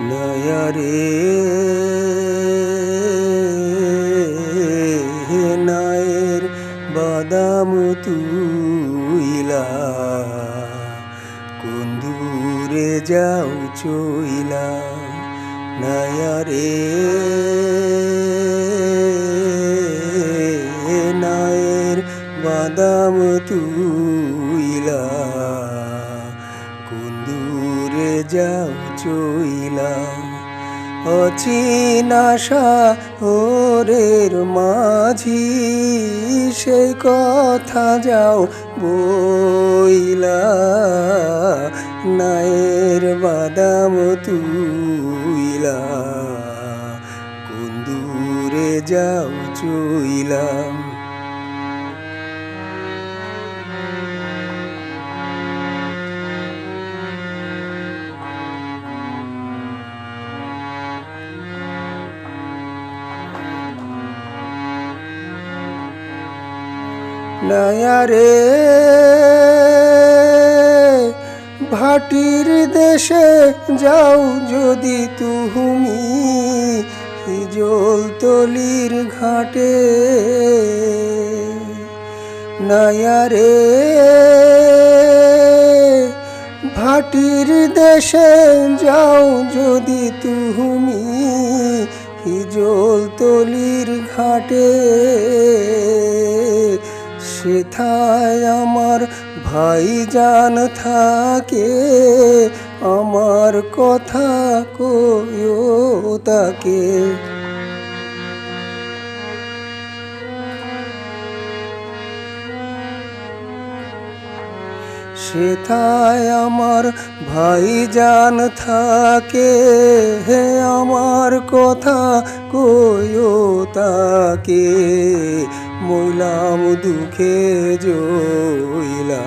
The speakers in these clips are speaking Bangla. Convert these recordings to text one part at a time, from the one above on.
নয়ারে নায়ের বাদাম তুইলা, কোন দূরে যাও চইলা নয়ারে নায়ের বাদাম তুইলা, কোন দূরে যাও চইলা অচিনাশা ওরের মাঝি সেই কথা যাও বইলা। নায়ের বাদাম তুইলা কুন্দুরে যাও চইলাম। নয়ারে ভাটির দেশে যাও যদি তুমি জলতলির ঘাটে। নয়ারে ভাটির দেশে যাও যদি তুমি জলতলির ঘাটে। সেথায় আমার ভাইজান থাকে। আমার কথা কয়ো তাকে। সেথায় আমার ভাইজান থাকে। হে আমার কথা কইও তাকে। মইলাম দুঃখে জইলা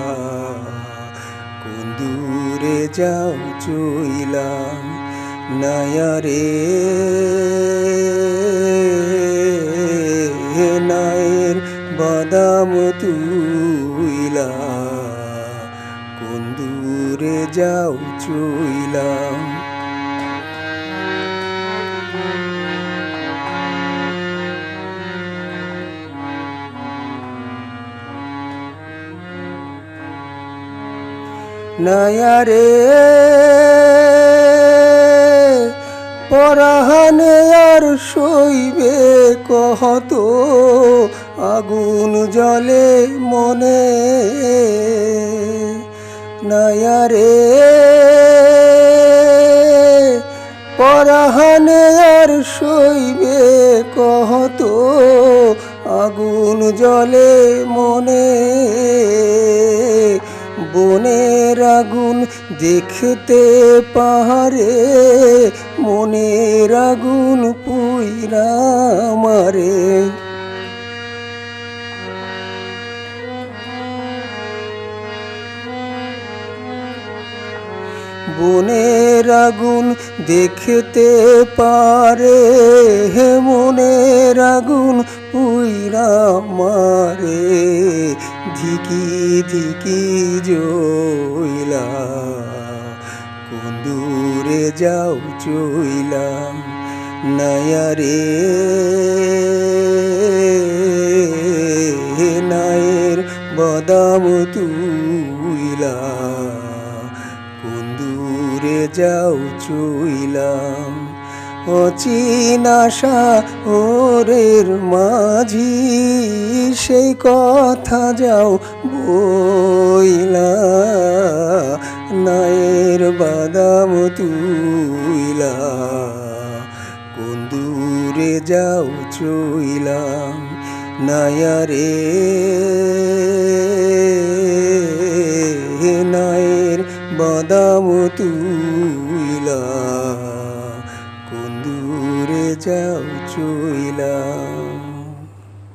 কোন দূরে যাও চইলাম নায়ারে নায়ের বাদাম তুইলা। কোন দূরে যাও চইলাম। নয়ারে। পরাহানে আর সইবে কহত, আগুন জলে মনে। নয়ারে। পরাহানে আর সইবে কহত, আগুন জলে মনে। বনের আগুন দেখতে পাহাড়ে, মনের আগুন পুইরা মারে। বনের আগুন দেখতে পারে, হে মনের আগুন পুইরা মারে। ধিকি ধিকি জইলা, কোন দূরে যাও চইলাম নায়ারে নায়ের বদাম তুইলা, কোন দূরে যাও চইলাম অচিনাশা ওরের মাঝি, সেই কথা যাও বইলা, নায়ের বাদাম তুইলা, কোন দূরে যাও চইলাম নায়ারে। নায়ের বাদাম তুইলা। যাও চইলা